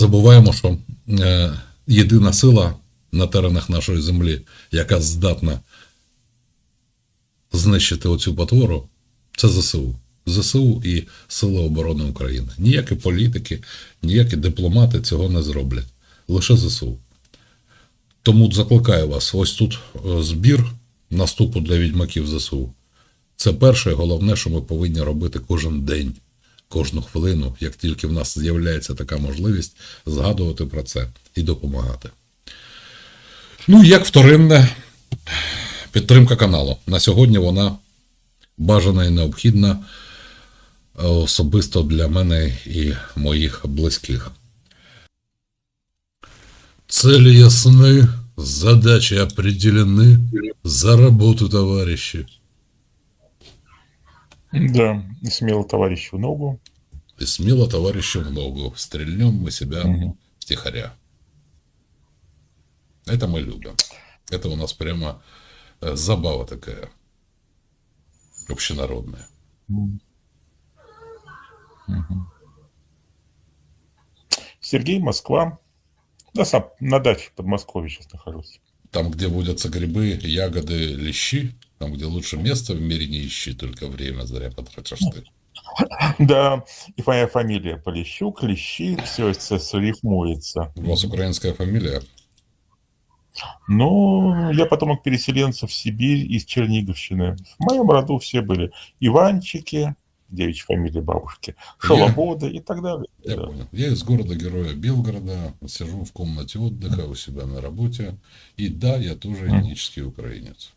Забуваємо, що е, єдина сила на теренах нашої землі, яка здатна знищити оцю потвору, це ЗСУ. ЗСУ і Сили оборони України. Ніякі політики, ніякі дипломати цього не зроблять. Лише ЗСУ. Тому закликаю вас: ось тут е, збір наступу для відьмаків ЗСУ. Це перше і головне, що ми повинні робити кожен день, кожну хвилину, як тільки в нас з'являється така можливість згадувати про це і допомагати. Ну, як вторинне, підтримка каналу. На сьогодні вона бажана і необхідна е, особисто для мене і моїх близьких. Цели ясны, задачи определены. За работу, товарищи. Да, смело товарищу ногу. И смело, товарищи, в ногу. Стрельнем мы себя Мгм. втихаря. Это мы любим. Это у нас прямо э, забава такая. Общенародная. Мгм. Сергей, Москва. Да, сам на даче в Подмосковье сейчас нахожусь. Там, где водятся грибы, ягоды, лещи, там, где лучше место в мире не ищи, только время зря потратишь ты. Да, и моя фамилия Полищук, Лещи, все это рифмуется. У вас украинская фамилия? Ну, я потомок переселенцев в Сибирь из Черниговщины. В моем роду все были Иванчики, девичья фамилия бабушки, Шалободы и так далее. Я Да. понял. Я из города-героя Белгорода, сижу в комнате отдыха у себя на работе. И да, я тоже этнический украинец.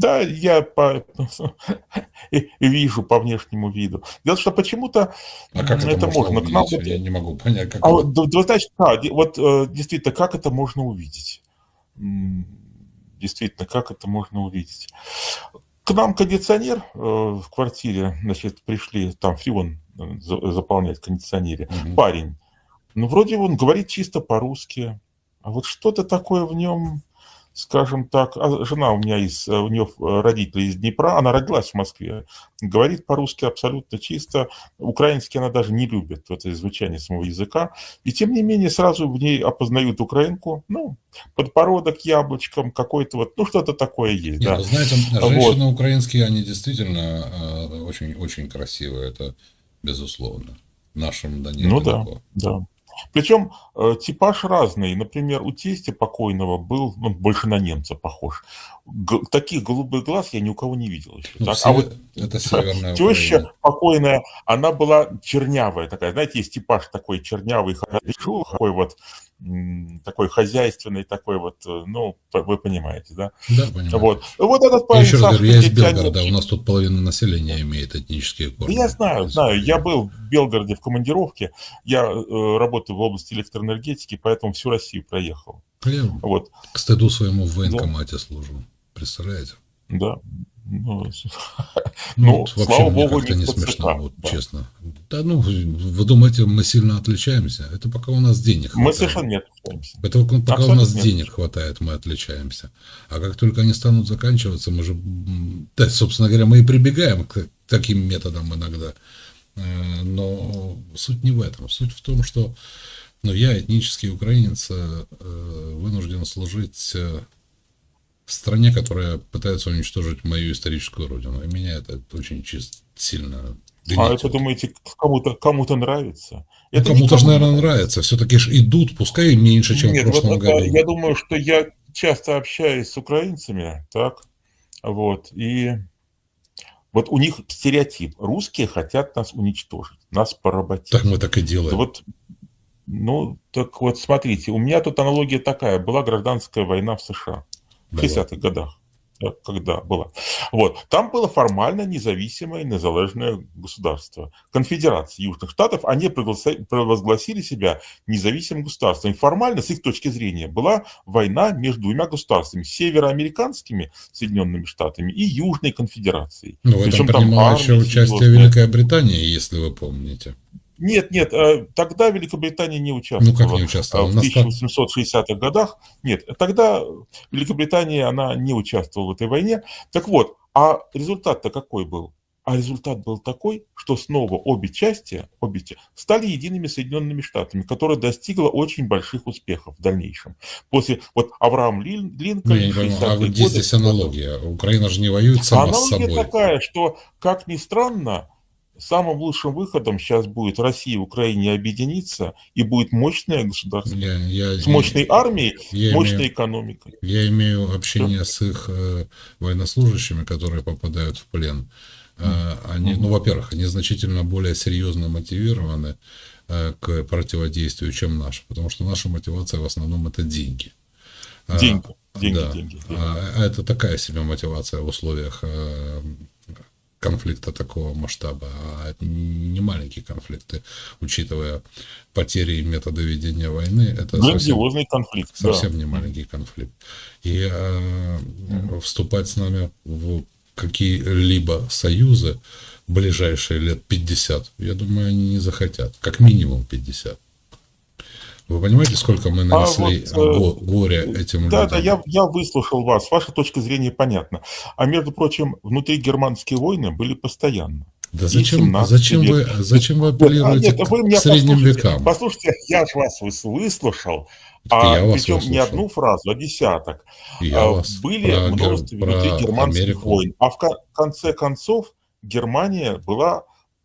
Да, я по... вижу по внешнему виду. Дело в том, что почему-то А как м, это, можно, можно. К нам Я не могу понять, как А это- вот, да, да, де- вот э, действительно, как это можно увидеть? Действительно, как это можно увидеть? К нам кондиционер э, в квартире, значит, пришли, там фреон э, за- заполнять в кондиционере. Мгм. Парень, ну, вроде он говорит чисто по-русски, а вот что-то такое в нем, скажем так, а жена у меня из, э, у нее э, родители из Днепра, она родилась в Москве, говорит по-русски абсолютно чисто, украинский она даже не любит, вот это звучание самого языка, и тем не менее сразу в ней опознают украинку, ну, подбородок яблочком, какой-то вот, ну, что-то такое есть, Не, да. знаете, Вот. женщины украинские, они действительно э, очень, очень красивые, это безусловно. Нашим да нет Ну да, да. Причем э, типаж разный. Например, у тестя покойного был, он больше на немца похож. Г- таких голубых глаз я ни у кого не видел еще. Ну, так? все- А вот это северная теща Украина. покойная, она была чернявая такая. Знаете, есть типаж такой чернявый, такой вот такой хозяйственный, такой вот, э, ну, вы понимаете, да? Да, понимаю. Вот. Вот этот Я парень, еще раз говорю, я из Белгорода, у нас тут половина населения имеет этнические Да корни. я знаю, знаю. Я был в Белгороде в командировке. Я э, работаю в области электроэнергетики, поэтому всю Россию проехал. Я Вот, к стыду своему в военкомате служу. Представляете? да. Ну, Ну, Ну, слава вообще мне богу, не не смешно, вот да. честно. Да ну, вы думаете, мы сильно отличаемся? Это пока у нас денег мы хватает. совершенно не отличаемся. Это пока у Абсолютно нас нет. денег хватает, мы отличаемся. А как только они станут заканчиваться, мы же... Да, собственно говоря, мы и прибегаем к таким методам иногда. Э, Но суть не в этом. Суть в том, что ну, я, этнический украинец, э, э, вынужден служить э, стране, которая пытается уничтожить мою историческую родину. И меня это очень чис- сильно А гнетет. это, думаете, кому-то кому-то нравится? Ну, Это кому-то же, наверное, нравится. Все-таки ж идут, пускай и меньше, чем Нет, в прошлом вот это году. я думаю, что я часто общаюсь с украинцами, так, вот, и вот у них стереотип. Русские хотят нас уничтожить, нас поработить. Так мы так и делаем. вот, ну, так вот, смотрите, у меня тут аналогия такая. Была гражданская война в США в Была. 60-х годах, да, когда была. Вот. Там было формально независимое незалежное государство. Конфедерация Южных Штатов, они провозгласили себя независимым государством. И формально, с их точки зрения, была война между двумя государствами. Североамериканскими Соединенными Штатами и Южной Конфедерацией. Ну, в этом Причем там принимала еще участие. Великая Британия, если вы помните. Нет, нет, э, тогда Великобритания не участвовала. Ну, как не участвовала? в нас там- 1860-х годах. Нет, тогда Великобритания, она не участвовала в этой войне. Так вот, а результат-то какой был? А результат был такой, что снова обе части, обе части стали едиными Соединенными Штатами, которая достигла очень больших успехов в дальнейшем. После вот Авраам Лин- Линкольн, я не понимаю, а 60-е вот где годы, здесь аналогия? Украина же не воюет сама с Аналогия собой. такая, что, как ни странно, самым лучшим выходом сейчас будет Россия и Украине объединиться, и будет мощное государство Я, я- с мощной армией, я мощной имею- экономикой. Я имею общение с их э, военнослужащими, которые попадают в плен. Э, они, ну, во-первых, они значительно более серьезно мотивированы э, к противодействию, чем наши, потому что наша мотивация в основном это деньги. А, Деньги, деньги, да. деньги. деньги. А это такая себе мотивация в условиях э, конфликта такого масштаба, а это не маленькие конфликты, учитывая потери и методы ведения войны, это совсем, Грандиозный конфликт. да. совсем не маленький конфликт. И э, вступать с нами в какие-либо союзы ближайшие лет 50, я думаю, они не захотят. Как минимум 50. Вы понимаете, сколько мы нанесли вот, э, го- горя этим Да, людям? да, я, я выслушал вас. Ваша точка зрения понятна. А между прочим, внутри германские войны были постоянно. Да зачем, 17 зачем, вы, зачем вы А, апеллируете нет, вы к меня средним послушайте. векам? Послушайте, я же вас выс- выслушал. Так А я вас причем не выслушал. одну фразу, а десяток. Я А, вас Были про множество про внутри германских Америку. войн. А в ко- конце концов Германия была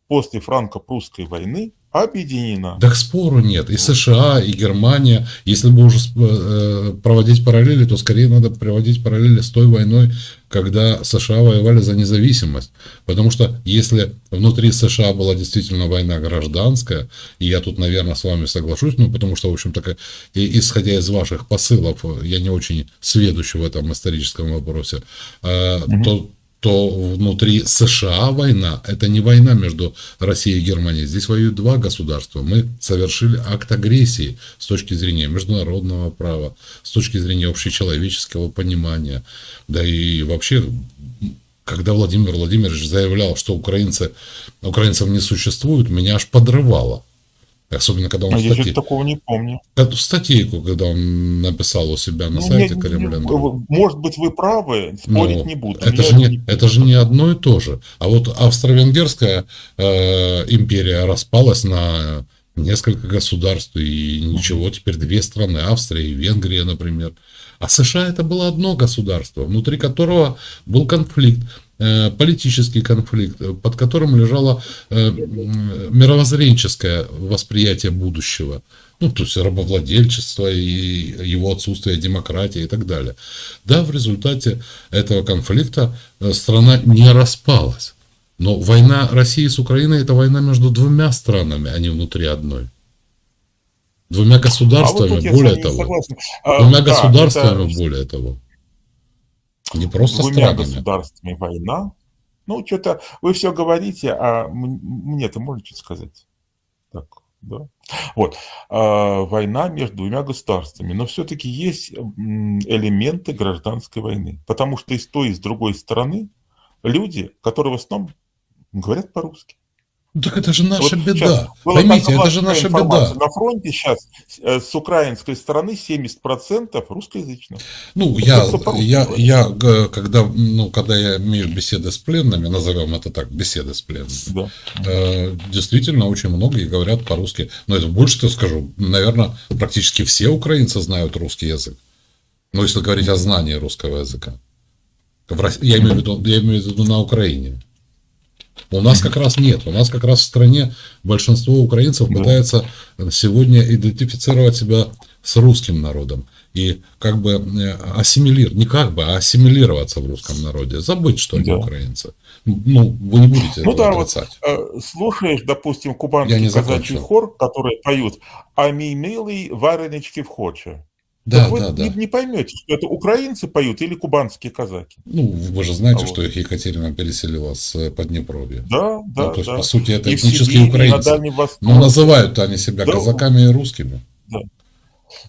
после франко-прусской войны объединена. Так спору нет. И США, и Германия. Если бы уже э, проводить параллели, то скорее надо приводить параллели с той войной, когда США воевали за независимость. Потому что если внутри США была действительно война гражданская, и я тут, наверное, с вами соглашусь, ну, потому что, в общем-то, исходя из ваших посылов, я не очень сведущий в этом историческом вопросе, э, то то внутри США война – это не война между Россией и Германией. Здесь воюют два государства. Мы совершили акт агрессии с точки зрения международного права, с точки зрения общечеловеческого понимания. Да и вообще, когда Владимир Владимирович заявлял, что украинцы, украинцев не существует, меня аж подрывало. Особенно, когда он А в я статье- такого не помню. в статейку, когда он написал у себя на Ну, сайте мне- Кремля. мне- Может быть, вы правы, спорить Ну, не буду. Это Я же, не, не- это же не одно и то же. А вот австро-венгерская э, империя распалась на несколько государств, и ничего, теперь две страны, Австрия и Венгрия, например. А США это было одно государство, внутри которого был конфликт, политический конфликт, э, под которым лежало э, мировоззренческое восприятие будущего. Ну, то есть рабовладельчество и его отсутствие демократии и так далее. Да, в результате этого конфликта э, страна не распалась. Но война России с Украиной это война между двумя странами, а не внутри одной. Двумя А вот государствами, тут я с более того. согласен. А, Двумя да, государствами, это более того. Не просто двумя странами. государствами война. Ну, что-то вы все говорите, а мне-то можно что-то сказать? Так, да. Вот. А, война между двумя государствами. Но все-таки есть элементы гражданской войны. Потому что и с той, и с другой стороны люди, которые в основном говорят по-русски. Ну, Так это же наша Вот беда. Поймите, это же наша беда. На фронте сейчас э, с украинской стороны 70% русскоязычных. Ну, я, я, я, г- когда, ну, когда я имею беседы с пленными, назовем это так, беседы с пленными, Да. э, действительно очень многие говорят по-русски. Но это больше что скажу, наверное, практически все украинцы знают русский язык. Ну, если говорить о знании русского языка. Я имею в виду, я имею в виду на Украине. У нас как раз нет. У нас как раз в стране большинство украинцев Да. пытается сегодня идентифицировать себя с русским народом. И как бы э, ассимилировать, не как бы, а ассимилироваться в русском народе. Забыть, что они Да. украинцы. Ну, вы не будете Ну да, вот отрицать. э, слушаешь, допустим, кубанский казачий хор, который поют «А милый варенички вхоче». Да, так вы да, да. Не, не поймете, что это украинцы поют или кубанские казаки. Ну, вы же знаете, А что их Екатерина переселила с э, Поднепровья. Да, да, ну, то есть, да. по сути, это и этнические Сибири, и на украинцы. Дальнем Востоке. Но называют они себя Да. казаками и русскими.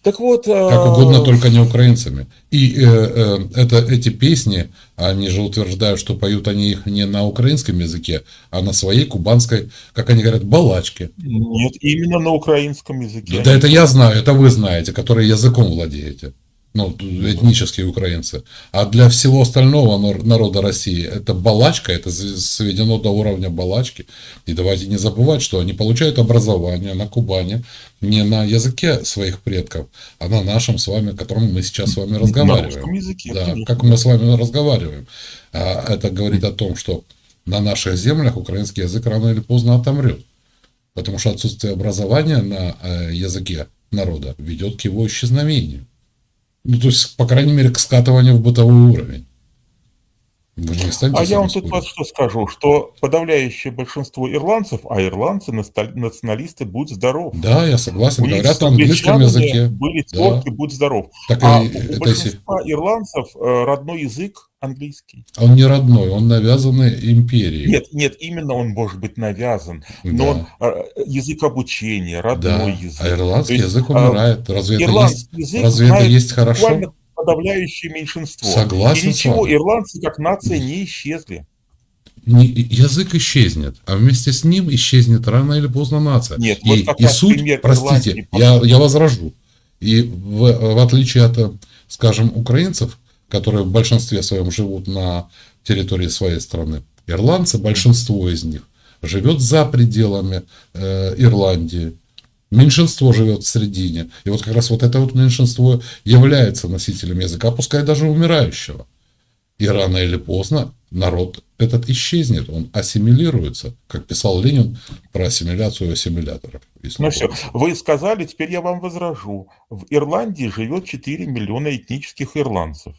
Так вот... Как э, угодно, только не украинцами. И э, э, это, эти песни, они же утверждают, что поют они их не на украинском языке, а на своей кубанской, как они говорят, балачке. Нет, именно на украинском языке. Да это я знаю, это вы знаете, которые языком владеете. Ну, этнические украинцы. А для всего остального нар- народа России это балачка, это сведено до уровня балачки. И давайте не забывать, что они получают образование на Кубани не на языке своих предков, а на нашем с вами, которым мы сейчас с вами На разговариваем. русском языке. Да, как мы с вами разговариваем. А это говорит о том, что на наших землях украинский язык рано или поздно отомрет. Потому что отсутствие образования на э, языке народа ведет к его исчезновению. Ну, то есть, по крайней мере, к скатыванию в бытовой уровень. Вы же не станете А я вам тут вот что скажу, что подавляющее большинство ирландцев, а ирландцы наста- националисты, будь здоров. Да, я согласен. У Говорят на английском языке. были Да. терки, будь здоров. Так А и у это если... большинства ирландцев э, родной язык английский. Он не родной, он навязанный империей. Нет, нет, именно он может быть навязан, но Да. он, э, язык обучения, Да, родной язык. а ирландский То есть, язык а, умирает. Разве это есть, Ирландский язык разве это есть хорошо? подавляющее меньшинство. Согласен И ничего, ирландцы как нация не исчезли. Не- язык исчезнет, а вместе с ним исчезнет рано или поздно нация. Нет, и, вот и суть, простите, Ирландии. я, я возражу. И в, в отличие от, э, скажем, украинцев, которые в большинстве своем живут на территории своей страны, ирландцы, большинство из них, живет за пределами э, Ирландии. Меньшинство живет в середине. И вот как раз вот это вот меньшинство является носителем языка, пускай даже умирающего. И рано или поздно народ этот исчезнет, он ассимилируется, как писал Ленин про ассимиляцию ассимиляторов. Ну все, вы сказали, теперь я вам возражу. В Ирландии живет 4 миллиона этнических ирландцев.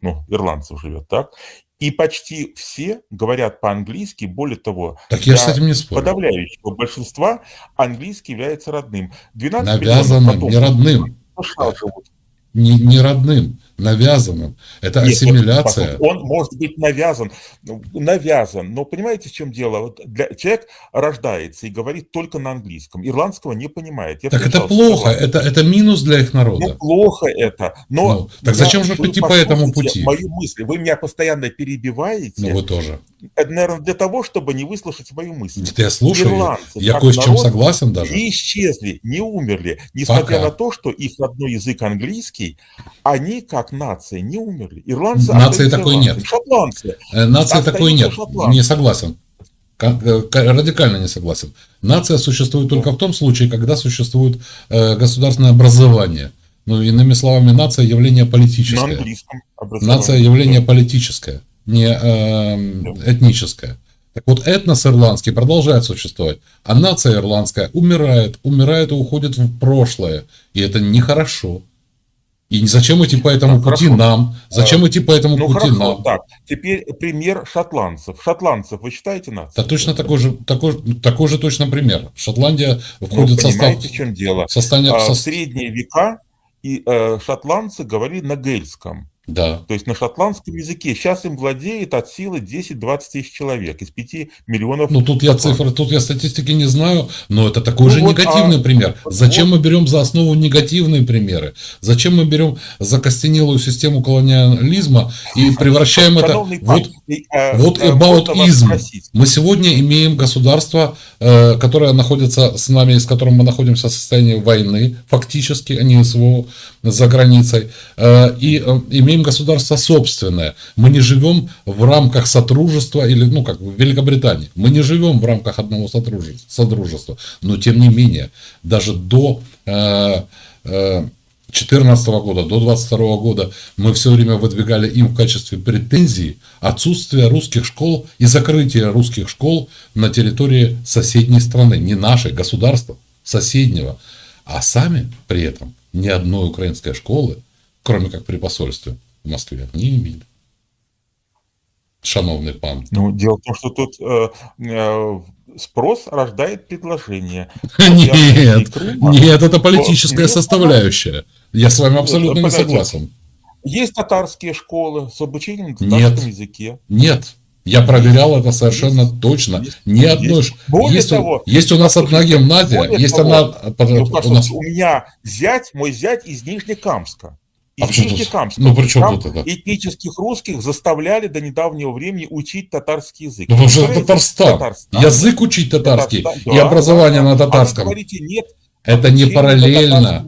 Ну, ирландцев живет, так? И почти все говорят по-английски, более того, Так я этим не спорю. подавляющего большинства английский является родным. 12 Навязанным, не родным. в США живут. Не, не родным, навязанным. Это Нет, ассимиляция. вот, он может быть навязан, ну, навязан, но понимаете, в чем дело? Вот для, человек рождается и говорит только на английском, ирландского не понимает. Я так это плохо, это, это минус для их Ну, народа. плохо это, но... Ну, так зачем же идти по этому пути? Мою мысль. Вы меня постоянно перебиваете. Ну, вы тоже. Это, наверное, для того, чтобы не выслушать мою мысль. Это я слушаю, Ирландцы, я кое с чем народ, согласен даже. Не исчезли, не умерли. Несмотря Пока. на то, что их родной язык английский, они как нация не умерли. Ирландцы Нации такой нет. Шотландцы. Э, Нации такой нет. шотландцы. Не согласен. Э, ка- Радикально не согласен. Нация существует только в том случае, когда существует э, государственное образование. Ну, иными словами, нация явление На политическое. образовании. Нация явление политическое, не э, этническое. Так вот, этнос ирландский продолжает существовать, а нация ирландская умирает, умирает и уходит в прошлое. И это нехорошо. И зачем идти по этому Так, пути хорошо. нам? Зачем идти по этому Ну пути хорошо, нам? так. Теперь пример шотландцев. Шотландцев вы считаете нацией? Это точно такой же, такой, такой же точно пример. Шотландия Ну, входит в состав, в чем дело? в состояние- А, в средние века и э, шотландцы говорили на гельском, Да. то есть на шотландском языке. Сейчас им владеет от силы 10-20 тысяч человек из 5 миллионов. Ну тут я цифры, тут я статистики не знаю, но это такой Ну же вот, негативный а, пример. вот- Зачем мы берем за основу негативные примеры? Зачем мы берем закостенелую систему колониализма и превращаем это вот э, вот э? Мы сегодня имеем государство, э, которое находится с нами, с которым мы находимся в состоянии войны, фактически, а не СВО за границей, э, и э, имеем государство собственное. Мы не живем в рамках сотрудничества или, ну, как в Великобритании, мы не живем в рамках одного сотрудничества, но тем не менее, даже до э, э, 2014 года до 2022 года мы все время выдвигали им в качестве претензий отсутствие русских школ и закрытие русских школ на территории соседней страны, не нашей, государства, соседнего. А сами при этом ни одной украинской школы, кроме как при посольстве в Москве, не имели. Шановный пан. Ну, дело в том, что тут э, э, спрос рождает предложение. Нет, Крыма. нет, это политическая составляющая. Я с вами абсолютно не согласен. Есть татарские школы с обучением на татарском языке. Нет. Я проверял это совершенно точно. Ни одной. Более есть, того, есть у нас одна гимназия, есть того, она. Ну, у нас, у меня зять, мой зять из Нижнекамска. А Из тут- Нижнекамска. ну, при чем Там тут это? этнических русских заставляли до недавнего времени учить татарский язык. ну, потому что это? Татарстан. Татарстан. Язык учить татарский Татарстан, и да, образование да, на да. А вы татарском. говорите, нет, Это не Обучение параллельно.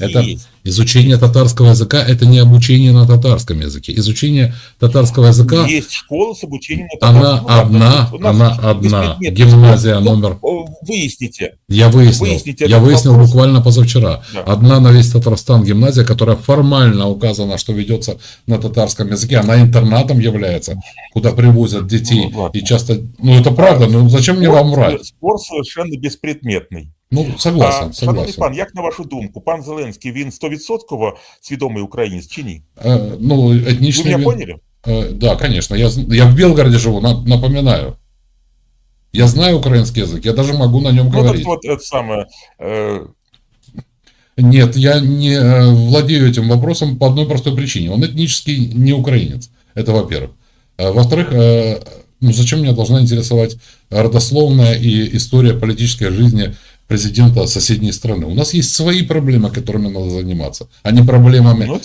Это есть. Изучение татарского языка – это не обучение на татарском языке. Изучение татарского языка, Есть школа с обучением на она татарском. Ладно, одна, она одна. Гимназия номер... Выясните. Я выяснил, выясните я выяснил вопрос. буквально позавчера. Да. Одна на весь Татарстан гимназия, которая формально указана, что ведется на татарском языке, она интернатом является, куда привозят детей. Ну, ладно. И часто, ну это правда, ну зачем мне вам врать? Спор совершенно безпредметний. Ну согласен, А, Шановний согласен. пан, як на вашу думку, пан Зеленський, він 100% свідомий українець чи ні? Э, Ну, Ви этничный... мене вид- поняли? Э, Да, конечно. Я, зн- я в Белгороде живу, на- напоминаю. Я знаю украинский язык, я даже могу на нем Ну, так говорить. вот, это самое, э, Нет, я не э, владею этим вопросом по одной простой причине. Он этнический не украинец. Это во-первых. А Во-вторых, э, ну зачем меня должна интересовать родословная и история политической жизни президента соседней страны? У нас есть свои проблемы, которыми надо заниматься, а не проблемами, ну,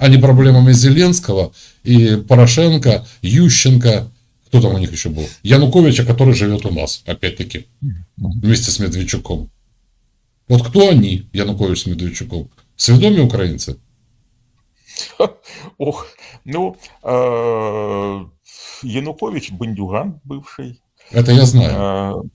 а не проблемами Зеленского и Порошенко, Ющенко, кто там у них еще был? Януковича, который живет у нас, опять-таки, вместе с Медведчуком. Вот кто они, Янукович с Медведчуком? Сведомые украинцы? Ох, ну, э, Янукович, бандюган бывший. Это я знаю.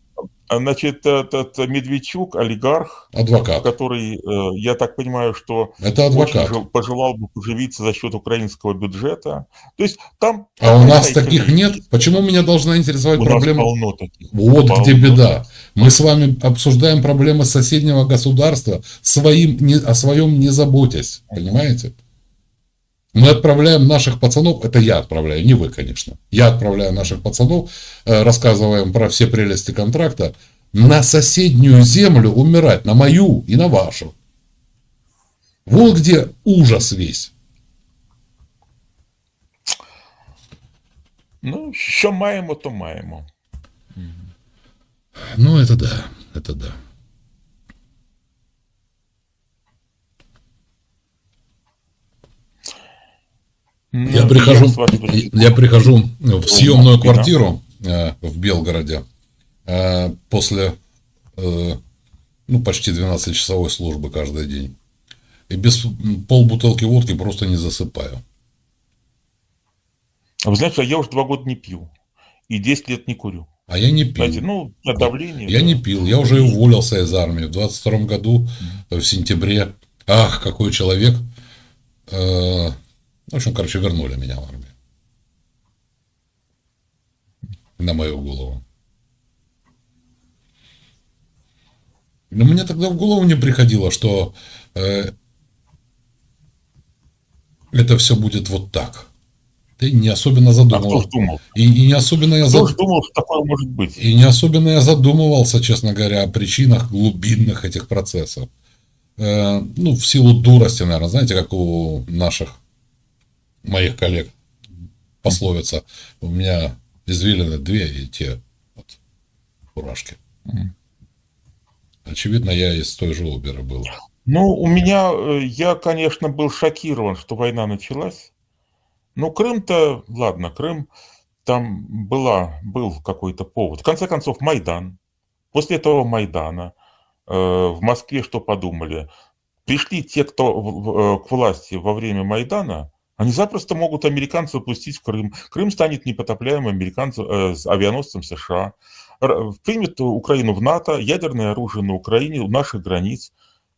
Э, Значит, этот Медведчук, олигарх, Адвокат. который, э, я так понимаю, что Это очень адвокат. жел- пожелал бы поживиться за счет украинского бюджета. То есть там... А у нас таких нет? Почему меня должна интересовать У нас проблема? полно таких. Вот Полно. где беда. Мы с вами обсуждаем проблемы соседнего государства, своим, не, о своем не заботясь. Понимаете? Мы отправляем наших пацанов, это я отправляю, не вы, конечно. Я отправляю наших пацанов, э, рассказываем про все прелести контракта, на соседнюю землю умирать, на мою и на вашу. Вот где ужас весь. Ну, що маємо, то маємо. Ну, это да, это да. Ну, Я прихожу, я прихожу в съемную квартиру э, в Белгороде э, после э, ну, почти 12-часовой службы каждый день. И без полбутылки водки просто не засыпаю. А Вы знаете, я уже два года не пью. И 10 лет не курю. А я не пил. Знаете, ну, давление. Я да. не пил. Я уже уволился из армии в 22 году, в сентябре. Ах, какой человек. Э, В общем, короче, вернули меня в армию. На мою голову. Но мне тогда в голову не приходило, что э, это все будет вот так. Ты не особенно А кто задумывался. ж думал? И, и не особенно я Кто зад- думал, что такое может быть? и не особенно я задумывался, честно говоря, о причинах глубинных этих процессов. Э, ну, в силу дурости, наверное, знаете, как у наших моих коллег пословица. У меня извилины две и те вот, фуражки. Очевидно, я из той же оперы был. Ну, у меня, э, я, конечно, был шокирован, что война началась. Ну, Крым-то, ладно, Крым, там была, был какой-то повод. В конце концов, Майдан. После этого Майдана э, в Москве что подумали? Пришли те, кто в- в- э, к власти во время Майдана, они запросто могут американцев пустить в Крым. Крым станет непотопляемым американцем, э, авианосцем США. Р- Примет Украину в НАТО, ядерное оружие на Украине, у наших границ.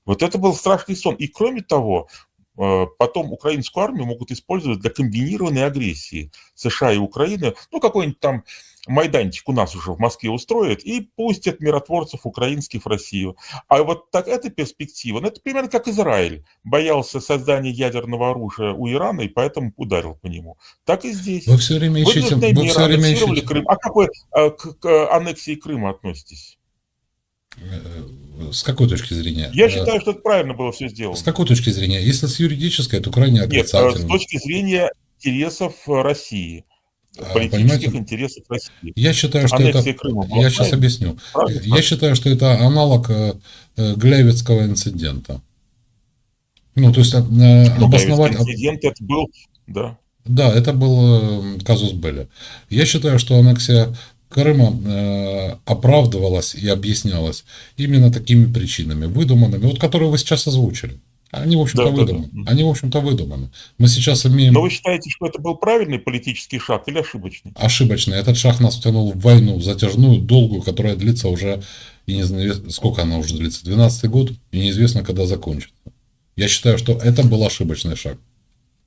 Вот это был страшный сон. И кроме того, э, потом украинскую армию могут использовать для комбинированной агрессии США и Украины. Ну, какой-нибудь там майданчик у нас уже в Москве устроят и пустят миротворцев украинских в Россию. А вот так эта перспектива, ну, это примерно как Израиль. Боялся создания ядерного оружия у Ирана и поэтому ударил по нему. Так и здесь. Вы все время ищете... Вы все время ищете... Крым. А как вы э, к, к аннексии Крыма относитесь? С какой точки зрения? Я Э, считаю, что это правильно было все сделано. С какой точки зрения? Если с юридической, то крайне Нет, э, с отрицательно. точки зрения интересов э, России, А, политических понимаете, интересов России. Я считаю, что это... Аннексия Крыма была Я сейчас объясню. Правильно? Я считаю, что это аналог Глявицкого инцидента. Ну, то есть Ну, обосновать... Инцидент это был, да. Да, это был казус Белли. Я считаю, что аннексия Крыма э, оправдывалась и объяснялась именно такими причинами, выдуманными, вот которые вы сейчас озвучили. Они, в общем-то, Да, да, да. выдуманы. Мгм. Они, в общем-то, выдуманы. Мы сейчас имеем Но вы считаете, что это был правильный политический шаг или ошибочный? ошибочно. Этот шаг нас втянул в войну затяжную, долгую, которая длится уже, и не знаю, сколько она уже длится, 12 год, и неизвестно, когда закончится. Я считаю, что это был ошибочный шаг.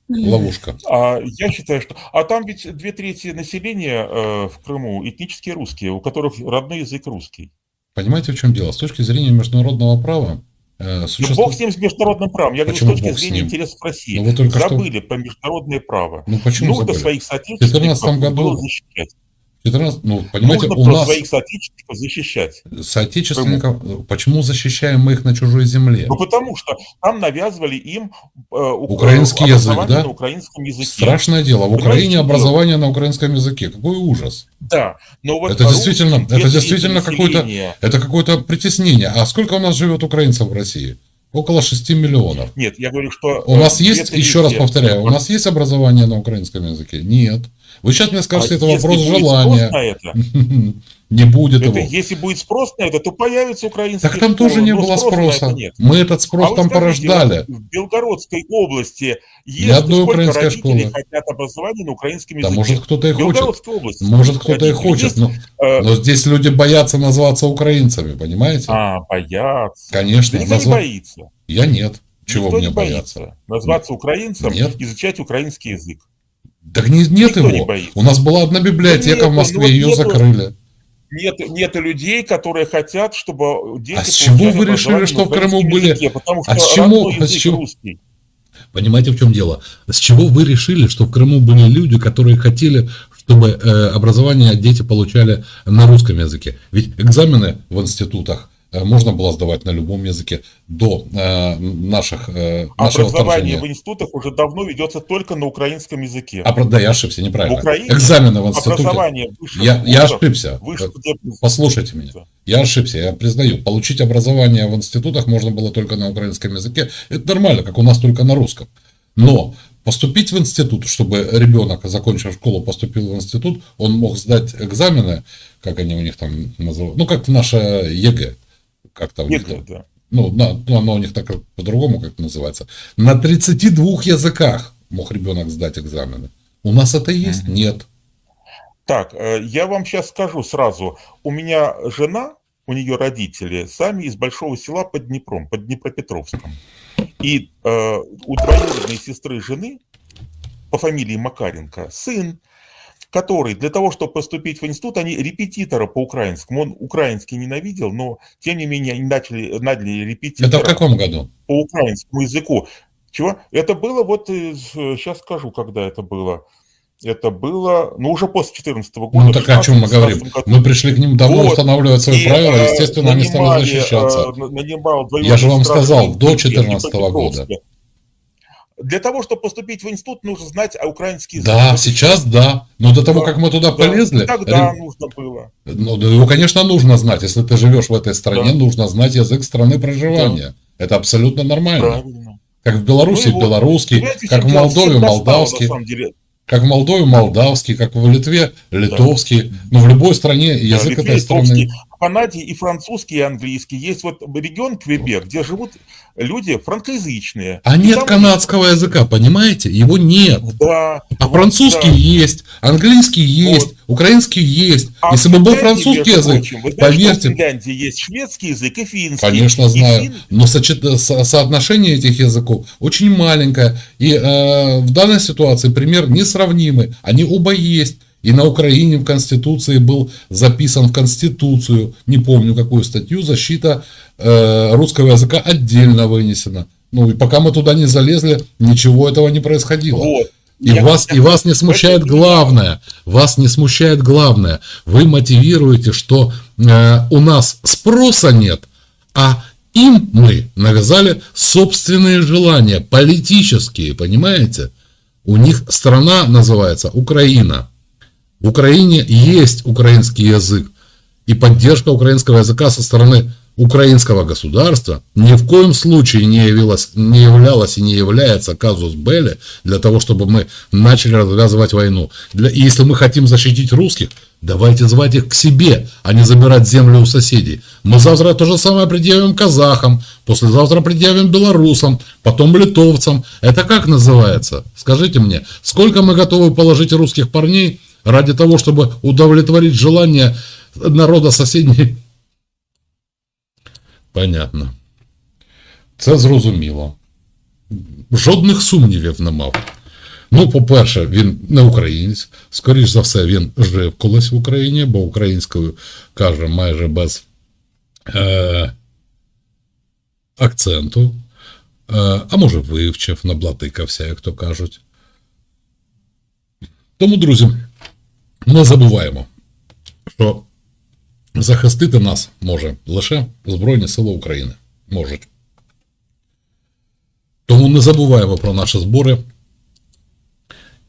Ловушка. А я считаю, что... А там ведь две трети населения э, в Крыму этнические русские, у которых родной язык русский. Понимаете, в чем дело? С точки зрения международного права, э, Ну, существует... бог с ним, с международным правом. Я Почему говорю, с точки зрения интересов России. Ну, вы только что- Забыли про международное право. Ну, почему Нужно забыли? своих соотечественников 14 году- было защищать. 14, ну, понимаете, Нужно у нас своих соотечественников защищать. соотечественников, почему защищаем мы их на чужой земле? Ну, потому что там навязывали им э, Украинский э, язык, образование да? на украинском языке. Страшное дело. В Понимаете, Украине чем дело? образование на украинском языке. Какой ужас. Да, но вот Это действительно- это действительно населения- Это какое-то притеснение. А сколько у нас живет украинцев в России? Около 6 миллионов. Нет, я говорю, что... У э, нас две есть, еще раз повторяю, у нас есть образование на украинском языке? Нет. Вы сейчас мне скажете, А это вопрос желания. это, Не будет это- его. если будет спрос на это, то появится украинский Так там тоже не было спроса. нет. Мы этот спрос А там скажите, порождали. В Белгородской области есть одной украинской школы. хотят образования на украинском Да языке? может кто-то и хочет. Области. Может кто-то и хочет. есть, Но, э, но здесь люди боятся назваться украинцами, понимаете? А, боятся. Конечно. Да никто не боится. Я нет. Чего никто мне не бояться? боится. Назваться украинцем, Нет. изучать украинский язык. Так не, нет Никто не его. боится. У нас была одна библиотека нету, в Москве, вот ее нету. закрыли. Нет, нет людей, которые хотят, чтобы дети А с чего вы решили, что в Крыму были- языке? Потому что А с чему- а с чего- русский. Понимаете, в чем дело? С чего вы решили, что в Крыму были люди, которые хотели, чтобы э, образование дети получали на русском языке? Ведь экзамены в институтах можно было сдавать на любом языке до э, наших, э, нашего Образование вторжения. в институтах уже давно ведется только на украинском языке. А, да, я ошибся, неправильно. В Украине Экзамены в институте. Образование высших Я, я ошибся. высших учебных Послушайте меня. Я ошибся, я признаю. Получить образование в институтах можно было только на украинском языке. Это нормально, как у нас только на русском. Но поступить в институт, чтобы ребенок, закончив школу, поступил в институт, он мог сдать экзамены, как они у них там называют, ну, как наша ЕГЭ. Как там у них да. Ну, на- ну, оно у них так по-другому как называется. На 32 языках мог ребенок сдать экзамены. У нас это есть? Нет. Так, э, я вам сейчас скажу сразу. У меня жена, у нее родители сами из большого села под Днепром, под Днепропетровском. И э, у двоюродной сестры жены по фамилии Макаренко сын, который для того, чтобы поступить в институт, они репетитора по украинскому. Он украинский ненавидел, но тем не менее они начали, наняли репетитора Это в каком году? по украинскому языку. Чего? Это было вот, сейчас скажу, когда это было. Это было, ну, уже после 2014 года. Ну так о чем мы 16-17 говорим? году. Мы пришли к ним давно Вот. устанавливать свои И, правила, э, естественно, они стали нанимали, защищаться. э, нанимал Я же вам сказал, до в Киеве, 14 года. Для того, чтобы поступить в институт, нужно знать украинский язык. Да, сейчас да. Но до того, Да, как мы туда Да, полезли, Тогда ре- нужно было. ну, да его, конечно, нужно знать. Если ты живешь в этой стране, Да. нужно знать язык страны проживания. Это абсолютно нормально. Правильно. Как в Беларуси, Ну и белорусский, Понимаете, как в? Молдове, молдавский, деле. как в Молдове, молдавский, как в Литве, литовский. Но в любой стране язык Да, этой страны. Канаде и французский, и английский. Есть вот регион Квебек, где живут люди франкоязычные. А И нет там- канадского языка, понимаете? Его нет. Да. А вот, французский да. есть, английский есть, украинский есть. А Если бы был французский язык, прочим, вы знаете, что в поверьте, Финляндии есть шведский язык и финский. Конечно, знаю. фин- Но сочет- со- соотношение этих языков очень маленькое. И э, в данной ситуации пример несравнимый. Они оба есть. И на Украине в Конституции был записан в Конституцию, не помню какую статью, защита э, русского языка отдельно вынесена. Ну и пока мы туда не залезли, ничего этого не происходило. Вот. И Я- вас, и вас не смущает главное. Вас не смущает главное. Вы мотивируете, что э, у нас спроса нет, а им мы навязали собственные желания, политические, понимаете? У них страна называется Украина. В Украине есть украинский язык. И поддержка украинского языка со стороны украинского государства ни в коем случае не явилась, не являлась и не является казус белли для того, чтобы мы начали развязывать войну. Для, и если мы хотим защитить русских, Давайте звать их к себе, а не забирать землю у соседей. Мы завтра то же самое предъявим казахам, послезавтра предъявим белорусам, потом литовцам. Это как называется? Скажите мне, сколько мы готовы положить русских парней ради того, чтобы удовлетворить желание народа соседней? Понятно. Це зрозуміло. Жодних сумнівів не мав. Ну, по-перше, він не українець. Скоріш за все, він жив колись в Україні, бо українською каже майже без е, акценту. Е, а може, вивчив, наблатикався, як то кажуть. Тому, друзі, не забуваємо, що захистити нас може лише Збройні Сили України. Можуть. Тому не забуваємо про наші збори.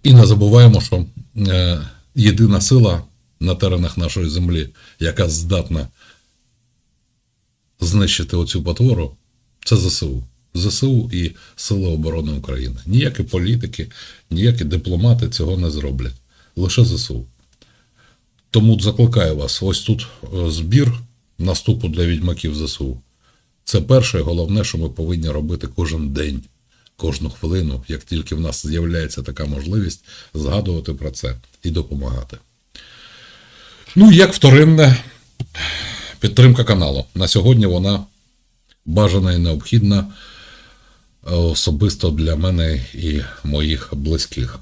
І не забуваємо, що е, єдина сила на теренах нашої землі, яка здатна знищити оцю потвору, це ЗСУ. ЗСУ і Сили оборони України. Ніякі політики, ніякі дипломати цього не зроблять. Лише ЗСУ. Тому закликаю вас: ось тут е, збір наступу для відьмаків ЗСУ. Це перше і головне, що ми повинні робити кожен день, кожну хвилину, як тільки в нас з'являється така можливість згадувати про це і допомагати. Ну, як вторинне підтримка каналу. На сьогодні вона бажана і необхідна е, особисто для мене і моїх близьких.